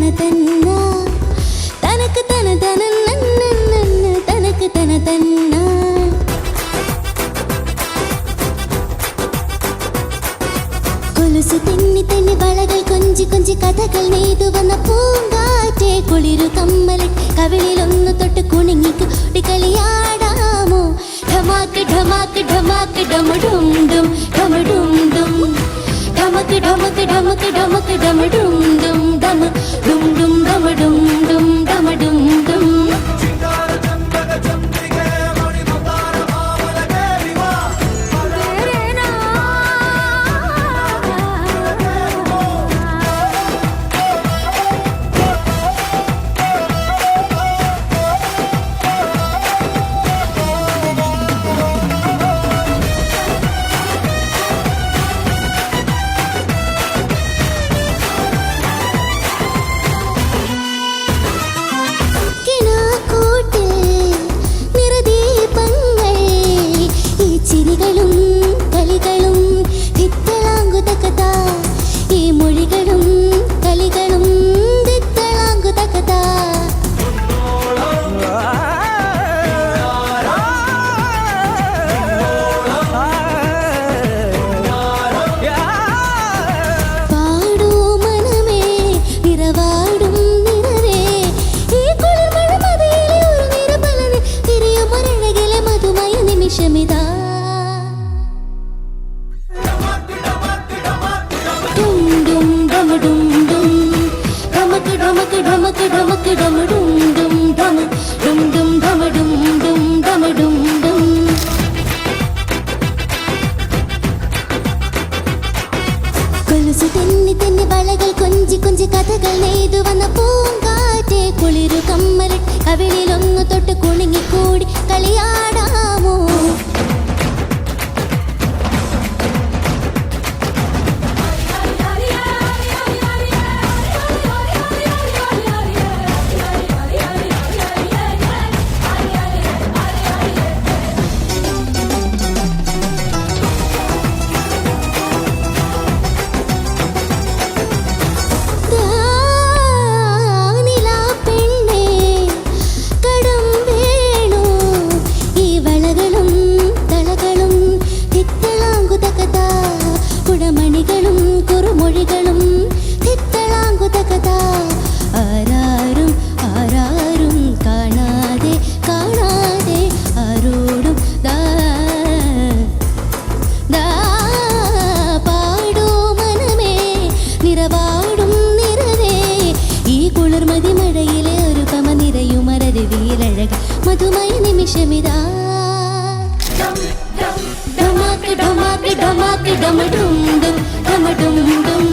తన తన్న తనకు తన తన తనకు తన తన్న കൊലുസു തെന്നി കൊഞ്ചി കൊഞ്ചി കഥകൾ നെയ്തു വന്ന പൂങ്കാറ്റെ. കുളിരു കമ്മലിൽ കവിളിലൊന്ന് തൊട്ട് കുണുങ്ങി കൂടി കളിയാടാമോ. ധമാക്ക് ധമാക്ക് ധമാക്ക് ഡമഡും ഡും ഡമഡും ഡും ധമക്ക് ധമക്ക് ധമക്ക് ധമക്ക് ഡും ഡമഡും ഡും ഡമക്ക് ഡമക്ക് ഡമക്ക് ഡമക്ക് ഡമഡും ഡും ഡമ ഡും ഡും ഡമഡും ഡും കൊഞ്ചി കൊഞ്ചി കുളിരു തൊട്ട് കുണുങ്ങിക്കൂടി കളിയാടാമോ കുളിർമതി മഴയിലെ ഒരു കമ നിറയുമരരുവിയിലഴക മധുമയ നിമിഷമിതാ. ഡമാക്ക് ഡമാക്ക് ഡമാക്ക് ഡമഡും ഡും ഡമഡും ഡും